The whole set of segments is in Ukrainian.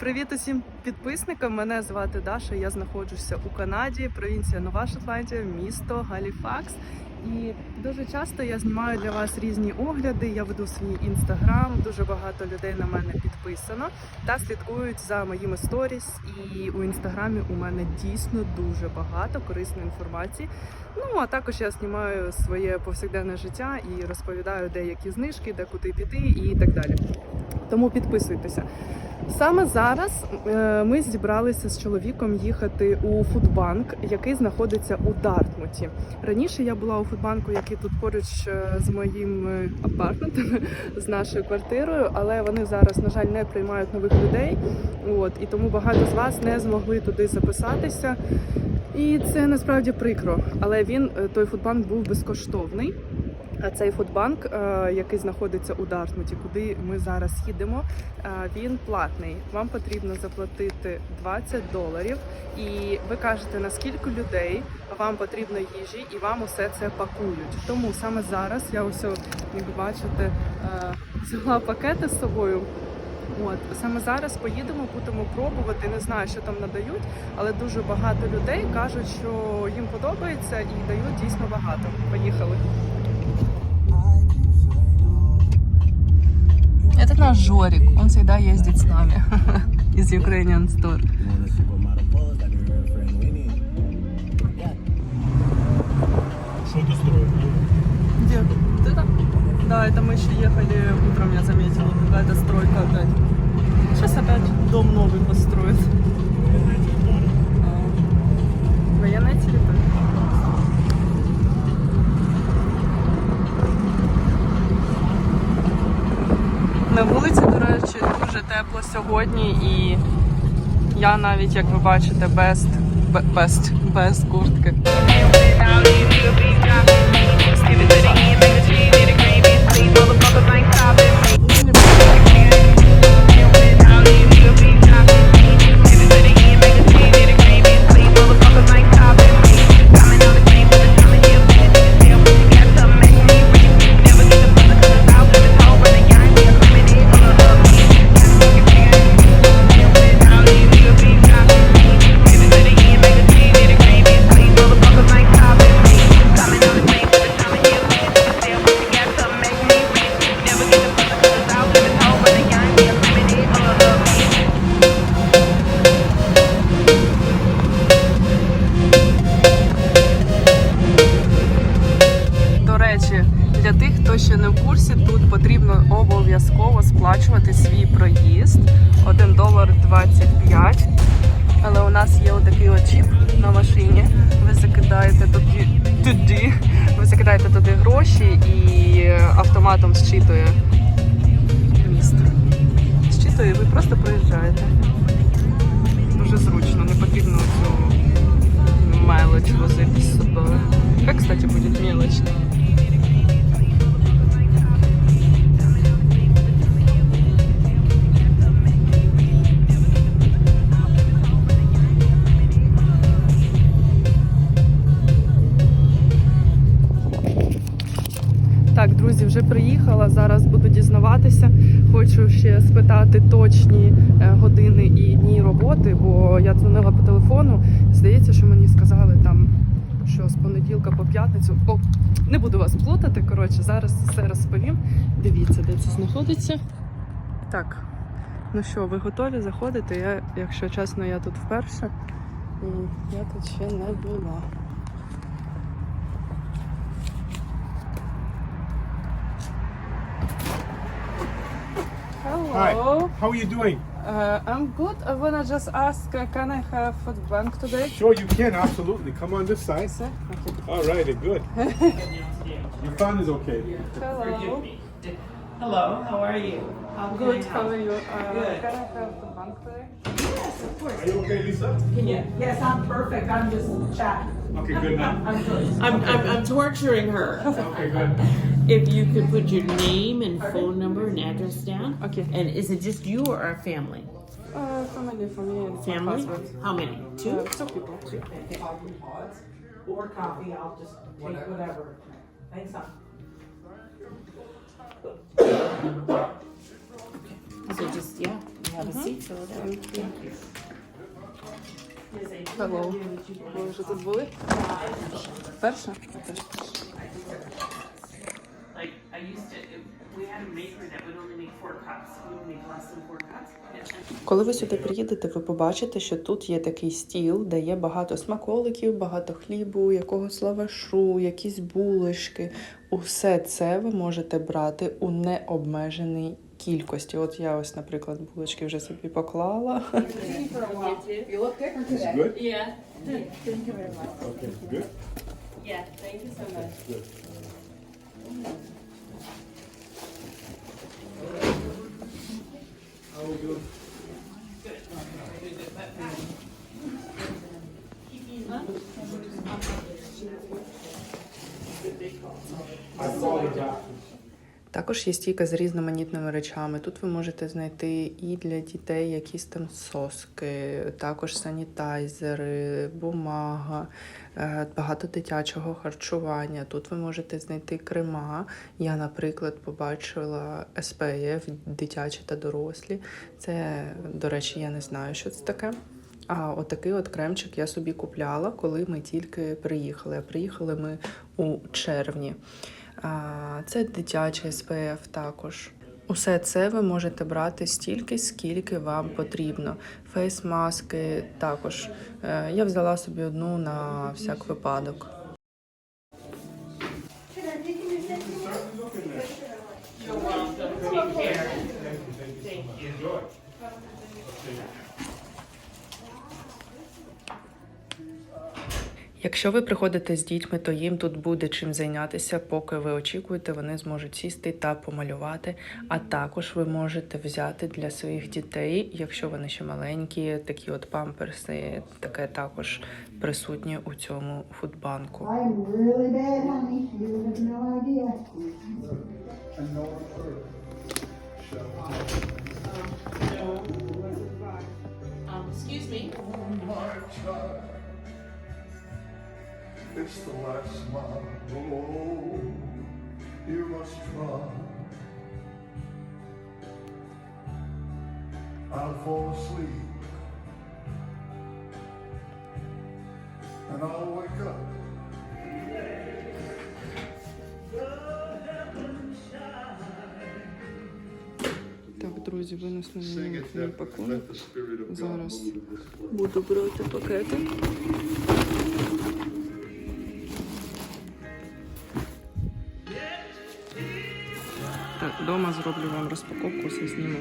Привіт усім підписникам. Мене звати Даша. Я знаходжуся у Канаді, провінція Нова Шотландія, місто Галіфакс. І дуже часто я знімаю для вас різні огляди. Я веду свій інстаграм. Дуже багато людей на мене підписано та слідкують за моїми сторіс. І у інстаграмі у мене дійсно дуже багато корисної інформації. Ну а також я знімаю своє повсякденне життя і розповідаю деякі знижки, де куди піти і так далі. Тому підписуйтеся. Саме зараз е, ми зібралися з чоловіком їхати у фудбанк, який знаходиться у Дартмуті. Раніше я була у фудбанку, який тут поруч е, з моїм е, апартментом, з нашою квартирою, але вони зараз, на жаль, не приймають нових людей. От і тому багато з вас не змогли туди записатися. І це насправді прикро. Але він той фудбанк був безкоштовний. А цей фудбанк, е, який знаходиться у Дартмуті, куди ми зараз їдемо, е, він платний. Вам потрібно заплатити 20 доларів, і ви кажете, наскільки людей вам потрібно їжі, і вам усе це пакують. Тому саме зараз я ось, як бачите, е, взяла пакети з собою. От саме зараз поїдемо, будемо пробувати. Не знаю, що там надають, але дуже багато людей кажуть, що їм подобається і дають дійсно багато. Поїхали. Это наш Жорик, он всегда ездит с нами из Ukrainian Store. Что ты строишь? Где? Ты там? Да, это мы еще ехали, утром я заметила, какая-то стройка опять. Сейчас опять дом новый построят. А, Военная территория. На вулиці, до речі, дуже тепло сьогодні і я навіть, як ви бачите, без, бе- без, без куртки. Ще не в курсі, тут потрібно обов'язково сплачувати свій проїзд 1 долар 25. Але у нас є отакий от на машині. Ви закидаєте туди, туди, ви закидаєте туди гроші і автоматом зчитує міст. Зчитує, ви просто проїжджаєте. Дуже зручно, не потрібно цю мелоч возити з собою. Как, кстати, будет мелочь? Хочу ще спитати точні е, години і дні роботи, бо я дзвонила по телефону. Здається, що мені сказали там, що з понеділка по п'ятницю. О, не буду вас плутати. Коротше, зараз все розповім. Дивіться, де це знаходиться. Так, ну що, ви готові заходити? Я, якщо чесно, я тут вперше. Я тут ще не була. Hi. How are you doing? Uh, I'm good. I wanna just ask, uh, can I have a bank today? Sure, you can. Absolutely. Come on this side. Sir? Okay. All right, good. Your phone is okay. Hello. Hello, how are you? How can Good. How are you? Uh, Good. Can I have the bank today? Yes, of course. Are you okay, Lisa? Can you? Yes, I'm perfect. I'm just chatting. Okay, good now. I'm good. I'm, I'm, I'm torturing her. Okay, good. If you could put your name and phone number and address down. Okay. And is it just you or our family? Uh, family for me and my Family? husband. How many? Uh, Two? two people. Or coffee, I'll just take whatever. Thanks, hon. So just, yeah, have a seat, so that would be. Hello. Ви вже тут були? Перша? Like Коли ви сюди приїдете, ви побачите, що тут є такий стіл, де є багато смаколиків, багато хлібу, якогось лавашу, якісь булочки. Усе це ви можете брати у необмеженій кількості. От я ось, наприклад, булочки вже собі поклала. Yeah. Thank you so much. I saw the. Також є стійка з різноманітними речами. Тут ви можете знайти і для дітей якісь там соски, також санітайзери, бумага, е, багато дитячого харчування. Тут ви можете знайти крема. Я, наприклад, побачила SPF дитячі та дорослі. Це, до речі, я не знаю, що це таке. А отакий от кремчик я собі купляла, коли ми тільки приїхали. А приїхали ми у червні. Це дитячий СПФ також. Усе це ви можете брати стільки, скільки вам потрібно. Фейс-маски також. Е, Я взяла собі одну на всяк випадок. Якщо ви приходите з дітьми, то їм тут буде чим зайнятися, поки ви очікуєте, вони зможуть сісти та помалювати. А також ви можете взяти для своїх дітей, якщо вони ще маленькі, такі от памперси, таке також присутнє у цьому фудбанку. I'm really It's the last smile. Oh, you must try. I'll fall asleep. And I'll wake up. Так, друзі, винесли Sing мені it мій that пакунок. let the spirit of God Зараз. move in this place. Буду брати пакети. Вдома зроблю вам розпаковку, все зніму.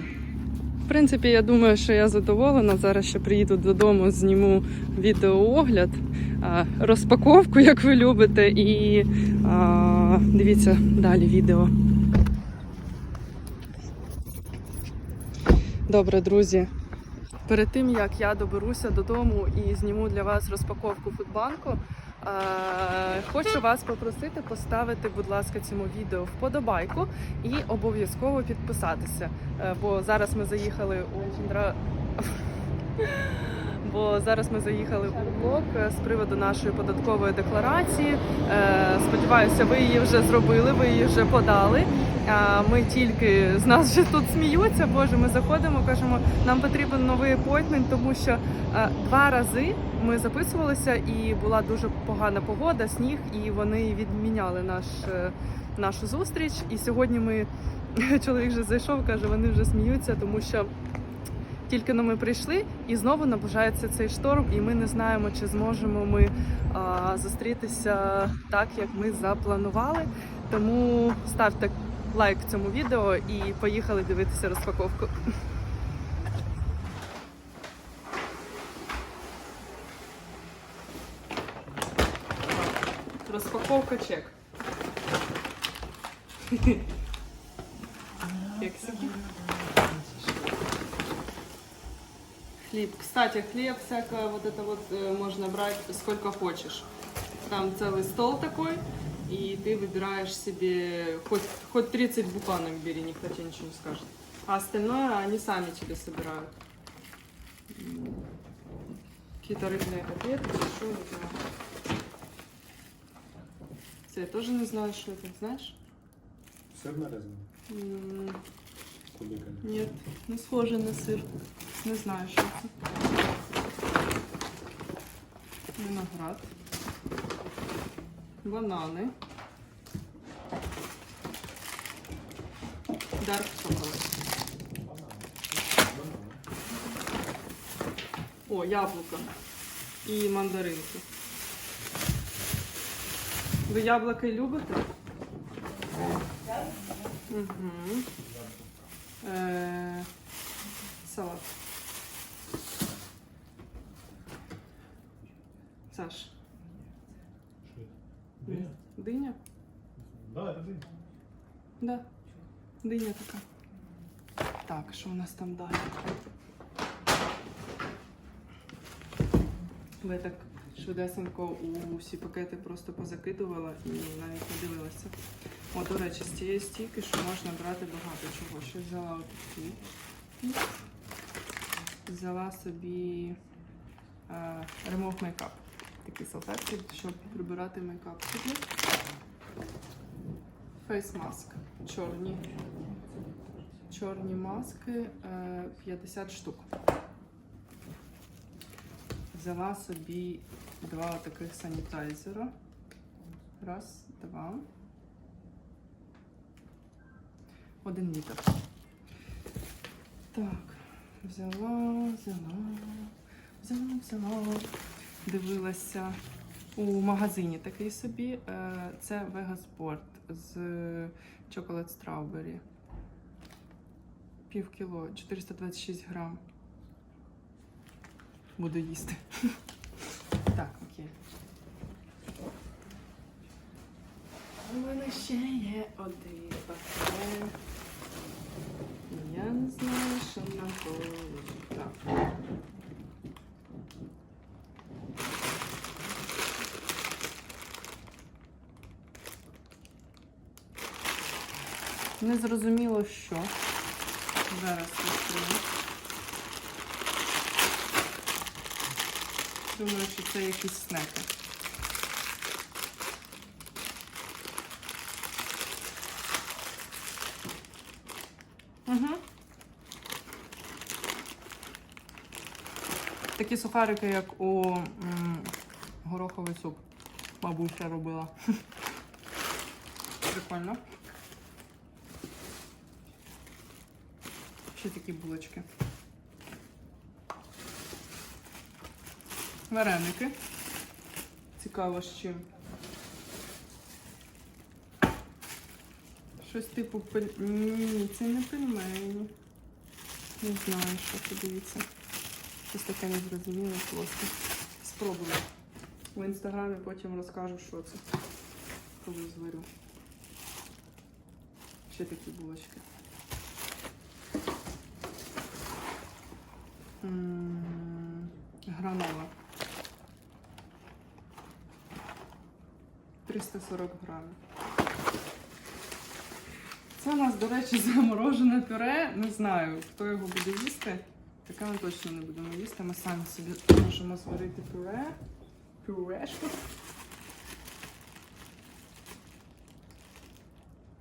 В принципі, я думаю, що я задоволена. Зараз ще приїду додому, зніму відеоогляд, розпаковку, як ви любите, і а, дивіться далі відео. Добре, друзі. Перед тим як я доберуся додому і зніму для вас розпаковку фудбанку, е, хочу вас попросити поставити, будь ласка, цьому відео вподобайку і обов'язково підписатися. Е, бо зараз ми заїхали у Дра. Бо зараз ми заїхали у блок е, з приводу нашої податкової декларації. Е, Сподіваюся, ви її вже зробили, ви її вже подали. Ми тільки з нас вже тут сміються. Боже, ми заходимо, кажемо, нам потрібен новий апойтмент, тому що е, два рази ми записувалися, і була дуже погана погода, сніг, і вони відміняли наш, е, нашу зустріч. І сьогодні ми чоловік вже зайшов, каже, вони вже сміються, тому що. Тільки но ми прийшли, і знову наближається цей шторм, і ми не знаємо, чи зможемо ми а, зустрітися так, як ми запланували. Тому ставте лайк цьому відео і поїхали дивитися розпаковку. Розпаковка чек. Кексики. Хлеб. Кстати, хлеб всякое вот это вот э, можно брать сколько хочешь. Там целый стол такой, И ты выбираешь себе хоть, хоть 30 буханок бери, никто тебе ничего не скажет. А остальное они сами тебе собирают. Какие-то рыбные котлеты, что это? Я тоже не знаю, что это, знаешь? Сир нарізаний. М, кубиками. Ні, не схоже на сир. Не знаю, що це. Виноград. Банани. Дарк шоколад. О, яблука. І мандаринки. Ви яблуки любите? Угу. Е, салат. Саш? Диня? диня? Да, це диня. Да. Диня така. Так, що у нас там далі? Ви так швидесенько у всі пакети просто позакидувала і навіть не дивилася. О, до речі, з цієї стійки, що можна брати багато чого. Що взяла отакий. Взяла собі е, Remove Makeup. Такі салфетки, щоб прибирати мейкап собі. Фейс маск. Чорні. Чорні маски е, 50 штук. Взяла собі два таких санітайзера. Раз, два. Один літр. Так, взяла, взяла, взяла, взяла. Дивилася у магазині такий собі. Е, Це Вегаспорт з Chocolate Strawberry. Пів кіло, 426 грам. Буду їсти. Так, окей. У мене ще є один пакет. Я не знаю, що на Так. Не зрозуміло, що. Зараз відкрию. Думаю, що це якісь снеки. Угу. Такі сухарики, як у м, гороховий суп. Бабуся робила. Прикольно. Ще такі булочки. Вареники. Цікаво з чим. Щось типу. Ні, це не пельмені. Не знаю, що це дивіться. Щось таке незрозуміле просто. Спробую. В інстаграмі потім розкажу, що це. Коли зварю. Ще такі булочки. Гранола. 340 грамів. Це у нас, до речі, заморожене пюре. Не знаю, хто його буде їсти. Таке ми точно не будемо їсти. Ми самі собі можемо зварити пюре. Пюрешку.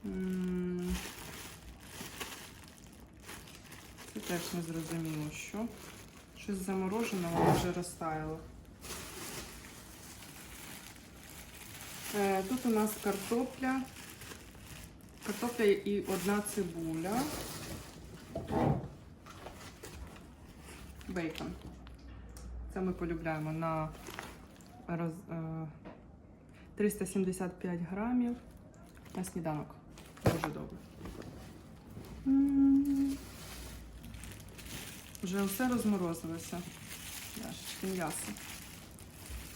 М, теж не зрозуміло, що. Щось заморожене, воно вже розтаяло. Е, Тут у нас картопля. Картопля і одна цибуля. Бейкон. Це ми полюбляємо на роз, е, 375 грамів на сніданок. Дуже добре. Вже все розморозилося. Яшечки, м'ясо.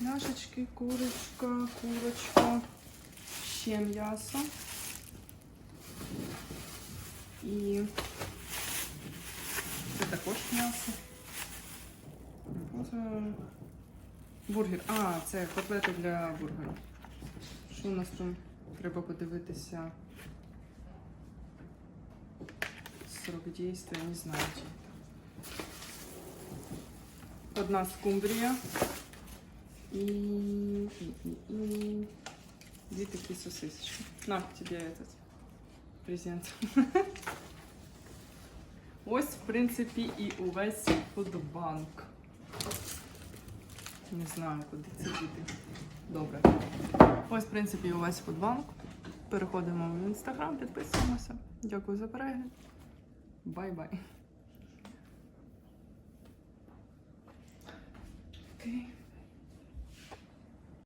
Яшечки, курочка, курочка, ще м'ясо. І це також м'ясо. Бургер. А, це котлети для бургеру. Що у нас там? Треба подивитися. Срок дійства, не знаю. Одна скумбрія. І, і, і, і дві такі сосисочки. На, тебе этот презент. Ось, в принципі, і увесь фудбанк. Не знаю, куди це діти. Добре. Ось, в принципі, і увесь фудбанк. Переходимо в інстаграм, підписуємося. Дякую за перегляд. Бай-бай. Окей.